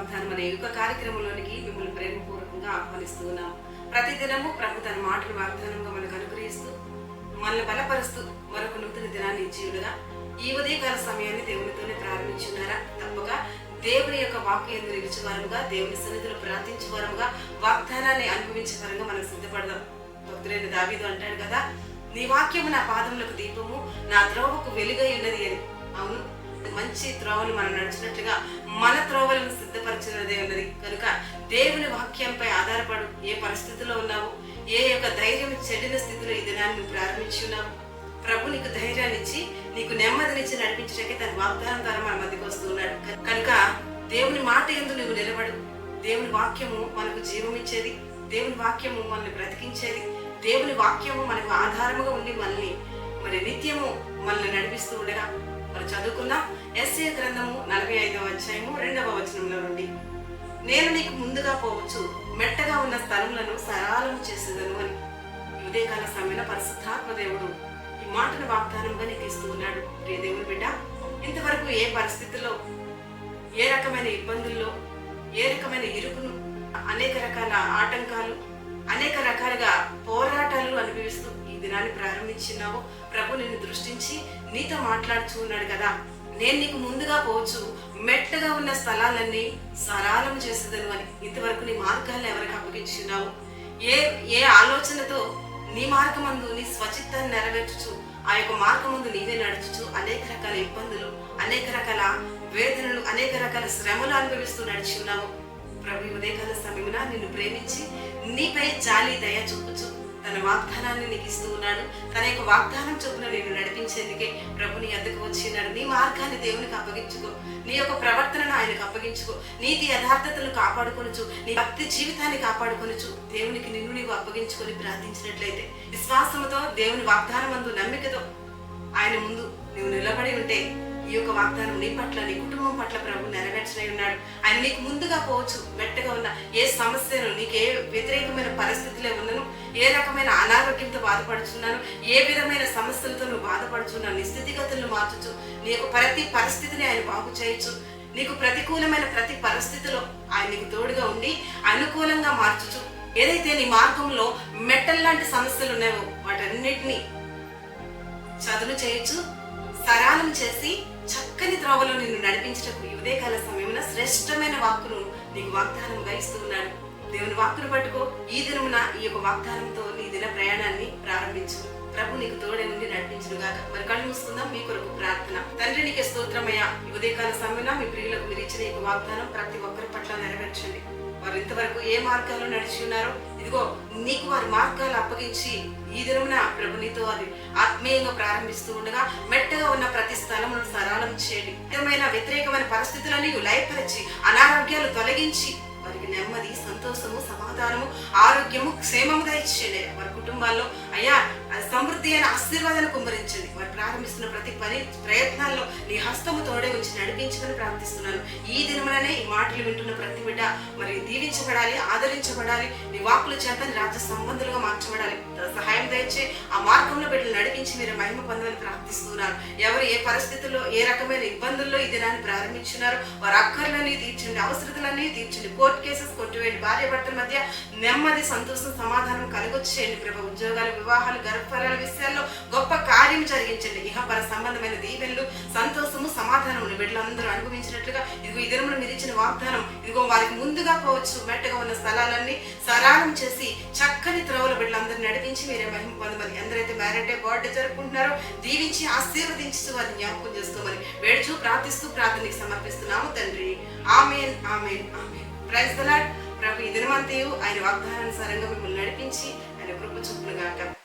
వాగ్దానం అనే యొక్క కార్యక్రమంలోనికి మిమ్మల్ని ప్రేమపూర్వకంగా ఆహ్వానిస్తూ ఉన్నాం. ప్రతిదినము ప్రభు తన మాటలు వాగ్దానంగా మనకు అనుగ్రహిస్తూ మనల్ని బలపరుస్తూ మరొక నూతన దినాన్ని ఇచ్చేయుడుగా ఈ ఉదయకాల సమయాన్ని దేవునితోనే ప్రారంభించున్నారా? తప్పగా దేవుని యొక్క వాక్యం ఎందు నిలిచేవారుగా దేవుని సన్నిధిలో ప్రార్థించేవారుగా వాగ్దానాన్ని అనుభవించేవారంగా మనం సిద్ధపడదాం. భక్తులైన దావీదు అంటాడు కదా నీ వాక్యము నా పాదములకు దీపము నా త్రోవకు వెలుగై ఉన్నది అని. అవును మంచి త్రోవను మనం నడిచినట్లుగా మన త్రోవలను సిద్ధపరిచినదే ఉన్నది. కనుక దేవుని వాక్యంపై ఆధారపడు ఏ పరిస్థితిలో ఉన్నావు? ఏ యొక్క ధైర్యం చెడిన స్థితిలో ఈ దినాన్ని నువ్వు ప్రారంభించి ఉన్నావు? ప్రభు నీకు ధైర్యాన్ని ఇచ్చి నీకు నెమ్మదినిచ్చి నడిపించడానికి తన వాగ్దానం ద్వారా మన మధ్యకి వస్తున్నాడు కనుక దేవుని మాట ఎందు నువ్వు నిలబడు. దేవుని వాక్యము మనకు జీవం ఇచ్చేది. దేవుని వాక్యము మనల్ని బ్రతికించేది. దేవుని వాక్యము మనకు ఆధారముగా ఉండి మనల్ని మరి నిత్యము మనల్ని నడిపిస్తూ ఉండగా మరి చదువుకుందాం. ఎస్ఏ గ్రంథము నలభై ఐదవ అధ్యాయము రెండవ వచనంలో నుండి. నేను నీకు ముందుగా పోవచ్చు మెట్టగా ఉన్న స్థలములను సరాలము చేసేదను అని. ఉదయకాల సమయంలో పరిశుద్ధాత్మ దేవుడు ఈ మాటను వాగ్దానంగా నీకు ఇస్తూ ఉన్నాడు. రే దేవుని బిడ్డ ఇంతవరకు ఏ పరిస్థితుల్లో ఏ రకమైన ఇబ్బందుల్లో ఏ రకమైన ఇరుకును అనేక రకాల ఆటంకాలు అనేక రకాలుగా పోరాటాలు అనుభవిస్తూ ఈ దినాన్ని ప్రారంభించినావో. ప్రభు నిన్ను దృష్టించి నీతో మాట్లాడుతూ ఉన్నాడు కదా. నేను నీకు ముందుగా పోవచ్చు. మెట్టగా ఉన్న స్థలాలన్నీ సరాలం చేసేదను అని ఇంతవరకు నీ మార్గాలను ఎవరికి అప్పగించున్నావు ఏ ఏ ఆలోచనతో నీ మార్గమందు నీ స్వచిత్తాన్ని నెరవేర్చుచు ఆ యొక్క మార్గమందు నీవే నడుచుచు అనేక రకాల ఇబ్బందులు అనేక రకాల వేదనలు అనేక రకాల శ్రమలు అనుభవిస్తూ నడిచి ఉన్నావు. ప్రభు ఉదయకాల సమయమున నిన్ను ప్రేమించి నీపై జాలి దయ చూపుచు తన వాగ్దానాన్ని నీకు ఇస్తూ ఉన్నాడు. తన యొక్క వాగ్దానం చొప్పున నేను నడిపించేందుకే ప్రభు నీ అద్దకు వచ్చినాడు నీ మార్గాన్ని దేవునికి అప్పగించుకో. నీ యొక్క ప్రవర్తనను ఆయనకు అప్పగించుకో. నీతి యథార్థతను కాపాడుకొనుచు నీ భక్తి జీవితాన్ని కాపాడుకొనుచు దేవునికి నిన్ను నీవు అప్పగించుకొని ప్రార్థించినట్లయితే విశ్వాసముతో దేవుని వాగ్దానం అందు నమ్మికతో ఆయన ముందు నువ్వు నిలబడి ఉంటే ఈ యొక్క వాగ్దానం నీ పట్ల నీ కుటుంబం పట్ల ప్రభు నెరవేర్చలే ఉన్నాడు. ఆయన నీకు ముందుగా పోవచ్చు మెట్టగా ఉన్న ఏ సమస్యను నీకు ఏ వ్యతిరేకమైన పరిస్థితిలో ఉన్నాను ఏ రకమైన అనారోగ్యంతో బాధపడుచున్నాను ఏ విధమైన సమస్యలతో నువ్వు బాధపడుచున్నాను నీ స్థితిగతులను మార్చచ్చు నీ యొక్క ప్రతి పరిస్థితిని ఆయన బాగు చేయొచ్చు నీకు ప్రతికూలమైన ప్రతి పరిస్థితిలో ఆయన నీకు తోడుగా ఉండి అనుకూలంగా మార్చుచు. ఏదైతే నీ మార్గంలో మెట్టల్లాంటి సమస్యలు ఉన్నాయో వాటన్నిటినీ చదును చేయొచ్చు సరాలం చేసి చక్కని త్రోవలో నిన్ను నడిపించటకు ఉదయకాల సమయమున శ్రేష్టమైన వాక్కును నీకు వాగ్దానంగా ఇస్తూ ఉన్నాడు దేవుని వాక్కును పట్టుకో. ఈ దినమున ఈ యొక్క వాగ్దానంతో నీ దిన ప్రయాణాన్ని ప్రారంభించు. ప్రభు నీకు తోడే నుండి నడిపించును గాక. మరి కళ్ళు మూసుకుందాం. మీ కొరకు ప్రార్థన. తండ్రి నీకే స్తోత్రమయ్యా. ఉదయకాల సమయంలో మీ ప్రియులకు మీరు ఇచ్చిన ఈ యొక్క వాగ్దానం ప్రతి ఒక్కరి పట్ల నెరవేర్చండి. వారు ఇంతవరకు ఏ మార్గాల్లో నడిచి ఉన్నారో ఇదిగో నీకు వారి మార్గాలు అప్పగించి ఈ దినమున ప్రభు నీతో అది ఆత్మీయంగా ప్రారంభిస్తూ ఉండగా మెట్టగా ఉన్న ప్రతి స్థలమును సరళం చేయండి. విధమైన వ్యతిరేకమైన పరిస్థితులని లయపరిచి అనారోగ్యాలు తొలగించి వారికి నెమ్మది సంతోషము సమాధానము ఆరోగ్యము క్షేమము దయచేయండి. వారి కుటుంబాల్లో అయ్యా సమృద్ధి అయిన ఆశీర్వాదాలు కుమ్మరించండి. వారి ప్రారంభిస్తున్న ప్రతి పని ప్రయత్నాల్లో నీ హస్తము తోడే ఉంచి నడిపించమని ప్రార్థిస్తున్నాను. ఈ దినములనే ఈ మాటలు వింటున్న ప్రతి బిడ్డ మరి దీవించబడాలి ఆదరించబడాలి నీ వాకుల చేత రాజ్య సంబంధులుగా మార్చబడాలి. సహాయం దయచే ఆ మార్గంలో బిడ్డలు నడిపించి మీరు మహిమ పొందమని ప్రార్థిస్తున్నారు. ఎవరు ఏ పరిస్థితుల్లో ఏ రకమైన ఇబ్బందుల్లో ఈ దినాన్ని ప్రారంభించున్నారు వారి అక్కర్లన్నీ తీర్చండి అవసరతలన్నీ తీర్చండి. కోర్టు కేసెస్ కొట్టివేయండి. భార్య భర్తల మధ్య నెమ్మది సంతోషం సమాధానం కలుగొచ్చేయండి. ప్రభు ఉద్యోగాలు వివాహాలు గర్భఫలాల విషయాల్లో గొప్ప కార్యం జరిగించండి. ఇహపర సంబంధమైన దీవెనలు సంతోషము సమాధానం బిడ్డలందరూ అనుభవించినట్లుగా ఇదిగో ఈ మీరు ఇచ్చిన వాగ్దానం ఇదిగో వారికి ముందుగా పోవచ్చు మెట్టగా ఉన్న స్థలాలన్నీ సరాలం చేసి చక్కని త్రోవల బిడ్డలందరూ నడిపించి మీరే మహిమ పొందమని ఎందరైతే మ్యారేజ్ బర్త్డే జరుపుకుంటున్నారో దీవించి ఆశీర్వదించి వారిని జ్ఞాపకం చేసుకోమని వేడుచూ ప్రార్థిస్తూ ప్రార్థనకి సమర్పిస్తున్నాము తండ్రి. Amen amen amen. Praise the lord ప్రభు ఈ దినమంతయు ఆయన వాగ్దానానుసారంగా మిమ్మల్ని నడిపించి ఆయన కృప చూపునుగాక